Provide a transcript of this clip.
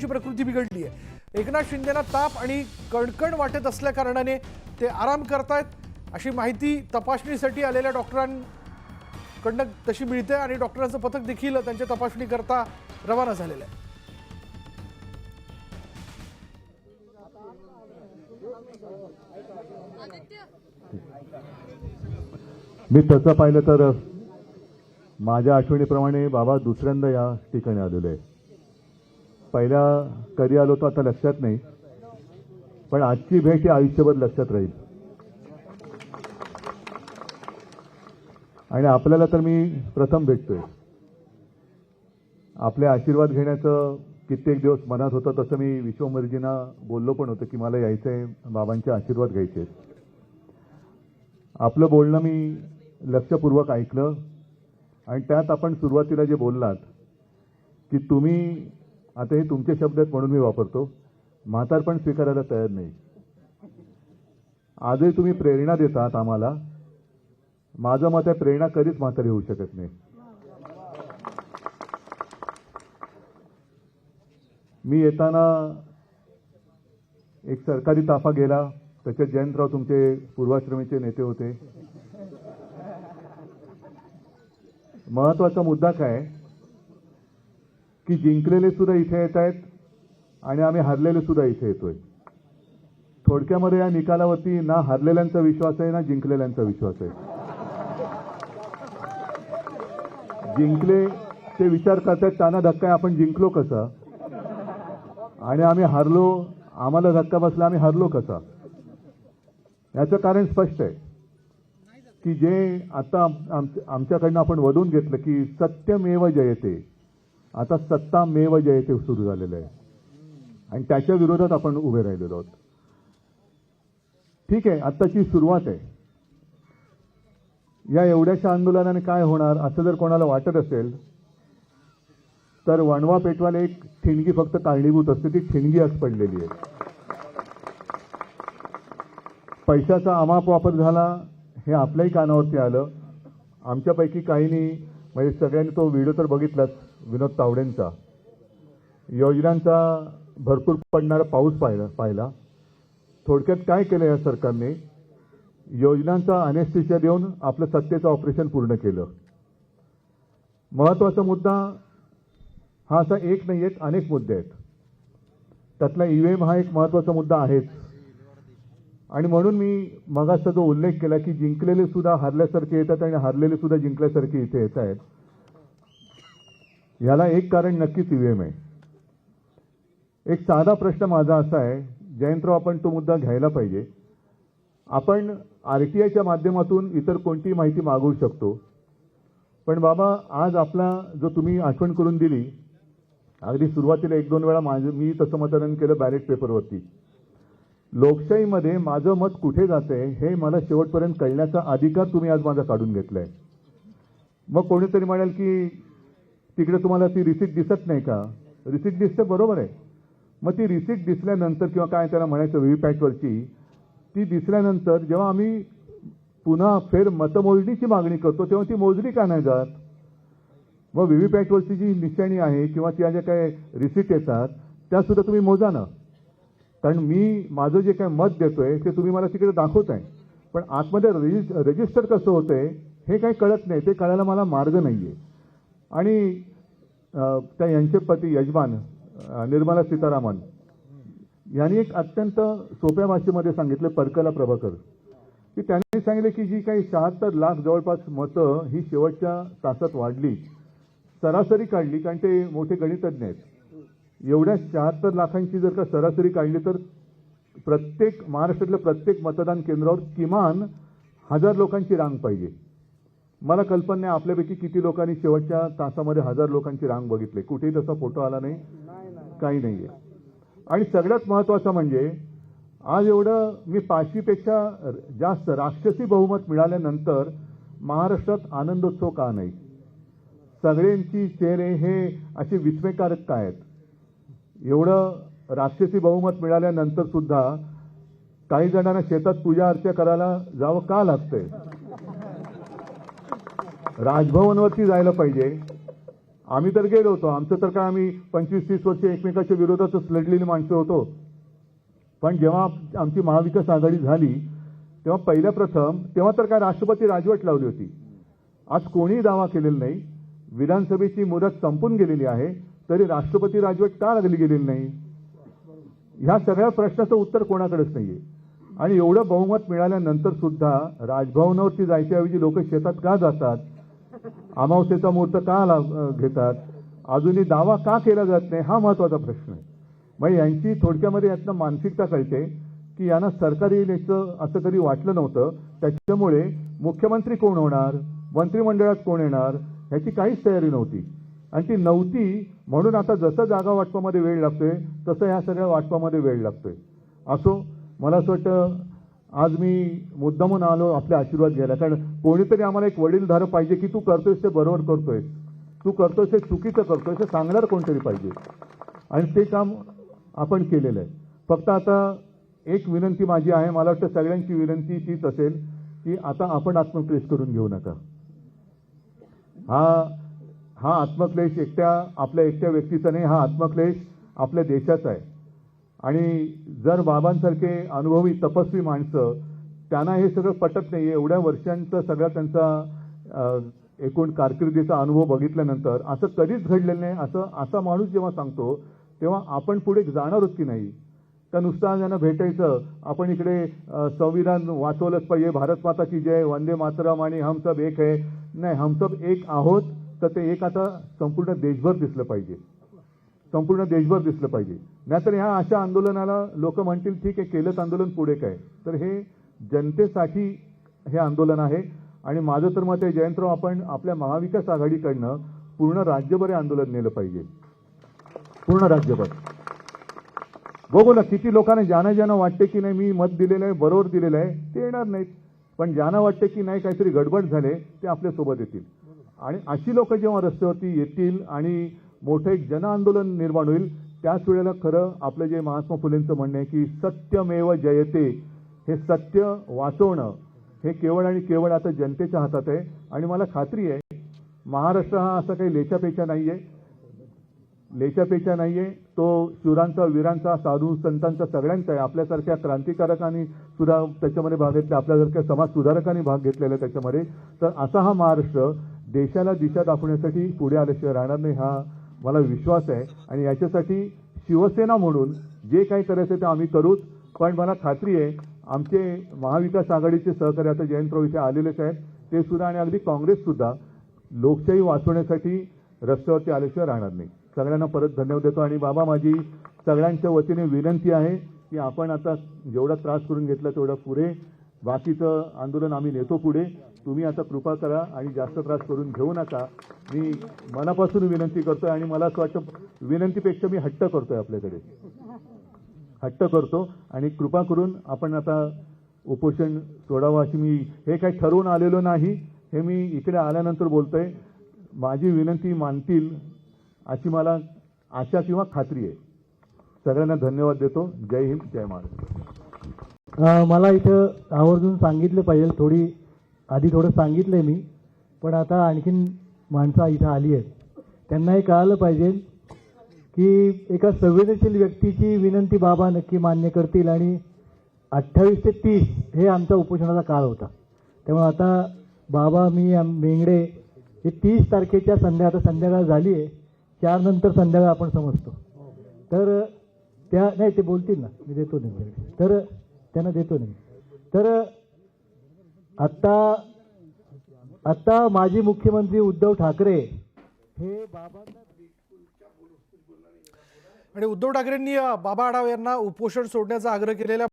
बाबांची प्रकृती बिघडली आहे. एकनाथ शिंदेना ताप आणि कणकण वाटत असल्या कारणाने ते आराम करतायत. अशी माहिती तपासणीसाठी आलेल्या डॉक्टरांकडनं तशी मिळते आणि डॉक्टरांचं पथक देखील त्यांच्या तपासणी करता रवाना झालेलं आहे. मी तसं पाहिलं तर माझ्या आठवणीप्रमाणे बाबा दुसऱ्यांदा या ठिकाणी आलेले आहे पहिल्या कधी आलो तो आता लक्षात नाही. पण आजची भेट ही आयुष्यभर लक्षात राहील. आणि आपल्याला तर मी प्रथम भेटतोय. आपले आशीर्वाद घेण्याचं कित्येक दिवस मनात होतं तसं मी विश्वमर्जींना बोललो पण होतं की मला यायचं आहे बाबांचे आशीर्वाद घ्यायचे आपलं बोलणं मी लक्षपूर्वक ऐकलं. आणि त्यात आपण सुरुवातीला जे बोललात की तुम्ही आता हे तुमचे शब्द आहेत म्हणून मी वापरतो. म्हातारपण स्वीकारायला तयार नाही. आजही तुम्ही प्रेरणा देतात आम्हाला. माझं मत आहे प्रेरणा कधीच म्हातारी होऊ शकत नाही. मी येताना एक सरकारी ताफा गेला. त्याच्यात जयंतराव तुमचे पूर्वाश्रमीचे नेते होते. महत्त्वाचा मुद्दा काय? की जिंकलेले सुद्धा इथे येत आहेत आणि आम्ही हरलेले सुद्धा इथे येतोय. थोडक्यामध्ये या निकालावरती ना हरलेल्यांचा विश्वास आहे ना जिंकलेल्यांचा विश्वास आहे. जिंकले ते विचार करतायत त्यांना धक्का आहे, आपण जिंकलो कसा? आणि आम्ही हारलो आम्हाला धक्का बसला आम्ही हरलो कसा? याचं कारण स्पष्ट आहे की जे आता आमच्याकडनं आपण वधून घेतलं की सत्यमेव जयते. आता सत्ता मेव जयते सुरू झालेलं आहे. आणि त्याच्या विरोधात आपण उभे राहिलेलो आहोत. ठीक आहे आत्ताची सुरुवात आहे. या एवढ्याशा आंदोलनाने काय होणार असं जर कोणाला वाटत असेल तर वणवा पेटवायला एक ठिणगी फक्त कारणीभूत असते ती ठिणगी आज पडलेली आहे. पैशाचा अमाप वापर झाला हे आपल्याही कानावरती आलं. आमच्यापैकी काहींनी म्हणजे सगळ्यांनी तो व्हिडिओ तर बघितलाच. विनोद तावडेंचा. योजनांचा भरपूर पडणारा पाऊस पाहिला पाहिला. थोडक्यात काय केलं या सरकारने? योजनांचा अनेस्थिसिया देऊन आपलं सत्तेचं ऑपरेशन पूर्ण केलं. महत्त्वाचा मुद्दा हा असा एक नाही आहेत अनेक मुद्दे आहेत. त्यातला ईव्हीएम हा एक महत्त्वाचा मुद्दा आहेच. आणि म्हणून मी मगाचा जो उल्लेख केला की जिंकलेले सुद्धा हरल्यासारखे येतात आणि हरलेले सुद्धा जिंकल्यासारखे इथे येत आहेत. ह्याला एक कारण नक्कीच ईव्हीएम आहे. एक साधा प्रश्न माझा असा आहे जयंतराव आपण तो मुद्दा घ्यायला पाहिजे. आपण आर टी आयच्या माध्यमातून इतर कोणतीही माहिती मागवू शकतो. पण बाबा आज आपला जो तुम्ही आठवण करून दिली अगदी सुरुवातीला एक दोन वेळा माझं मी तसं मतदान केलं बॅलेट पेपरवरती लोकशाहीमध्ये माझं मत कुठे जाते हे मला शेवटपर्यंत कळण्याचा अधिकार तुम्ही आज माझा काढून घेतलाय. मग कोणीतरी म्हणाल की तिकडे तुम्हाला ती रिसिट दिसत नाही का? रिसिट दिसते बरोबर आहे. मग ती रिसिट दिसल्यानंतर किंवा काय त्याला म्हणायचं व्हीव्हीपॅटवरची ती दिसल्यानंतर जेव्हा आम्ही पुन्हा फेर मतमोजणीची मागणी करतो तेव्हा ती मोजली का नाही जात? मग व्हीव्हीपॅटवरची जी निशाणी आहे किंवा त्या ज्या काय रिसिट येतात त्या सुद्धा तुम्ही मोजा ना. कारण मी माझं जे काय मत देतोय ते तुम्ही मला तिकडे दाखवताय. पण आतमध्ये रजिस् रजिस्टर कसं होतंय हे काही कळत नाही ते कळायला मला मार्ग नाही आहे आणि त्या यांचे पती यजमान निर्मला सीतारामन. यांनी एक अत्यंत सोप्या भाषेमध्ये सांगितलं परकला प्रभाकर. की त्यांनी सांगितले की जी काही शहात्तर लाख जवळपास मतं ही शेवटच्या तासात वाढली सरासरी काढली कारण ते मोठे गणितज्ञ आहेत. एवढ्या शहात्तर लाखांची जर का सरासरी काढली तर प्रत्येक महाराष्ट्रातल्या प्रत्येक मतदान केंद्रावर किमान हजार लोकांची रांग पाहिजे. मला कल्पना नाही आपल्यापैकी किती लोकांनी शेवटच्या तासामध्ये हजार लोकांची रांग बघितली. कुठेही तसा फोटो आला नाही. काही नाही आहे आणि सगळ्यात महत्त्वाचं म्हणजे आज एवढं मी पाचशेपेक्षा जास्त राक्षसी बहुमत मिळाल्यानंतर महाराष्ट्रात आनंदोत्सव का नाही? सगळ्यांची चेहरे हे असे विस्मयकारक काय आहेत? एवढं राक्षसी बहुमत मिळाल्यानंतर सुद्धा काही जणांना शेतात पूजा अर्चा करायला जावं का लागतंय? राजभवनवरती जायला पाहिजे. आम्ही तर गेलो होतो. आमचं तर काय आम्ही पंचवीस तीस वर्ष एकमेकाच्या विरोधातच लढलेली माणसं होतो. पण जेव्हा आमची महाविकास आघाडी झाली तेव्हा पहिल्या प्रथम तेव्हा तर काय राष्ट्रपती राजवट लावली होती. आज कोणीही दावा केलेला नाही. विधानसभेची मुदत संपून गेलेली आहे. तरी राष्ट्रपती राजवट का लागली गेलेली नाही? ह्या सगळ्या प्रश्नाचं उत्तर कोणाकडेच नाहीये. आणि एवढं बहुमत मिळाल्यानंतर सुद्धा राजभवनावरती जायच्याऐवजी लोक शेतात का जातात? अमावस्येचा मुहूर्त का लाव- घेतात? अजूनही दावा का केला जात नाही? हा महत्त्वाचा प्रश्न आहे. मग यांची थोडक्यामध्ये यातनं मानसिकता कळते की यांना सरकारी येईल असं कधी वाटलं नव्हतं. त्याच्यामुळे मुख्यमंत्री कोण होणार? मंत्रिमंडळात कोण येणार? ह्याची काहीच तयारी नव्हती. आणि ती नव्हती म्हणून आता जसं जागा वाटपामध्ये वेळ लागतोय तसं ह्या सगळ्या वाटपामध्ये वेळ लागतोय. असो मला असं वाटतं आज मी मुद्दामून आलो आपले आशीर्वाद घ्यायला. कारण कोणीतरी आम्हाला एक वडीलधारं पाहिजे की तू करतोयस ते बरोबर करतोय तू करतोयस ते चुकीचं करतोय ते सांगणार कोणतरी पाहिजे. आणि ते काम आपण केलेलं आहे. फक्त आता एक विनंती माझी आहे मला वाटतं सगळ्यांची विनंती तीच असेल की आता आपण आत्मक्लेश करून घेऊ नका. हा हा आत्मक्लेश एकट्या आपल्या एकट्या व्यक्तीचा नाही हा आत्मक्लेश आपल्या देशाचा आहे. आणि जर बाबांसारखे अनुभवी तपस्वी माणसं त्यांना हे सगळं पटत नाही एवढ्या वर्षांचा सगळा त्यांचा एकूण कारकिर्दीचा अनुभव बघितल्यानंतर असं कधीच घडलेलं नाही. असं असा माणूस जेव्हा सांगतो तेव्हा आपण पुढे जाणार आहोत की नाही. का नुसतं ज्यांना भेटायचं आपण इकडे संविधान वाचवलंच पाहिजे भारत माता की जय वंदे मातरम आणि हम सब एक आहे नाही हम सब एक आहोत तर ते एक आता संपूर्ण देशभर दिसलं पाहिजे. संपूर्ण देशभर दिसलं पाहिजे. नाहीतर ह्या अशा आंदोलनाला लोक म्हणतील ठीक आहे केलंच आंदोलन पुढे काय? तर हे जनतेसाठी हे आंदोलन आहे. आणि माझं तर मत आहे जयंतराव आपण आपल्या महाविकास आघाडीकडनं पूर्ण राज्यभर हे आंदोलन नेलं पाहिजे. पूर्ण राज्यभर. बघू ना किती लोकांना ज्यांना ज्यांना वाटते की नाही मी मत दिलेलं आहे बरोबर दिलेलं आहे ते येणार नाहीत. पण ज्यांना वाटते की नाही काहीतरी गडबड झाले ते आपल्यासोबत येतील. आणि अशी लोक जेव्हा रस्त्यावरती येतील आणि मोठे एक जन आंदोलन निर्माण होईल. त्याच वेळेला खरं आपलं जे महात्मा फुलेंचं म्हणणं आहे की सत्यमेव जयते हे सत्य वाचवणं हे केवळ आणि केवळ आता जनतेच्या हातात आहे. आणि मला खात्री आहे महाराष्ट्र हा असा काही लेचापेचा नाही आहे लेचापेचा आहे तो शूरांचा वीरांचा साधू संतांचा सगळ्यांचा आहे. आपल्यासारख्या क्रांतिकारकांनी सुद्धा त्याच्यामध्ये भाग घेतला. आपल्यासारख्या समाज सुधारकांनी भाग घेतलेला आहे त्याच्यामध्ये. तर असा हा महाराष्ट्र देशाला दिशा दाखवण्यासाठी पुढे आल्याशिवाय राहणार नाही हा मला विश्वास आहे. आणि याच्यासाठी शिवसेना म्हणून जे काही करायचं ते आम्ही करूच. पण मला खात्री आहे आमचे महाविकास आघाडीचे सहकारी आता जयंतराव इथे आलेलेच आहेत. ते सुद्धा आणि अगदी काँग्रेससुद्धा लोकशाही वाचवण्यासाठी रस्त्यावरती आल्याशिवाय राहणार नाही. सगळ्यांना परत धन्यवाद देतो. आणि बाबा माझी सगळ्यांच्या वतीने विनंती आहे की आपण आता जेवढा त्रास करून घेतला तेवढा पुरे बाकीचं आंदोलन आम्ही नेतो पुढे. तुम्ही आता कृपा करा आणि जास्त त्रास करून घेऊ नका. मी मनापासून विनंती करतोय आणि मला असं वाटतं विनंतीपेक्षा मी हट्ट करतोय आपल्याकडे. हट्ट करतो आणि कृपा करून आपण आता उपोषण सोडावं अशी मी हे काही ठरवून आलेलो नाही. हे मी इकडे आल्यानंतर बोलतोय. माझी विनंती मानतील अशी मला आशा किंवा खात्री आहे. सगळ्यांना धन्यवाद देतो. जय हिंद जय महाराष्ट्र. मला इथं आवर्जून सांगितलं पाहिजे थोडी आधी थोडं सांगितलंय मी पण आता आणखीन माणसं इथं आली आहेत. त्यांना हे कळालं पाहिजे की एका संवेदनशील व्यक्तीची विनंती बाबा नक्की मान्य करतील आणि अठ्ठावीस ते तीस हे आमचा उपोषणाचा काळ होता. त्यामुळे आता बाबा मी मेंगडे हे तीस तारखेच्या संध्या आता संध्याकाळ झाली आहे चार नंतर संध्याकाळ आपण समजतो. तर त्या नाही ते बोलतील ना मी देतो त्यांच्याकडे. तर त्यांना देतो नाही. तर आत्ता आत्ता माजी मुख्यमंत्री उद्धव ठाकरे हे बाबांना आणि उद्धव ठाकरेंनी बाबा आढाव यांना उपोषण सोडण्याचा आग्रह केलेला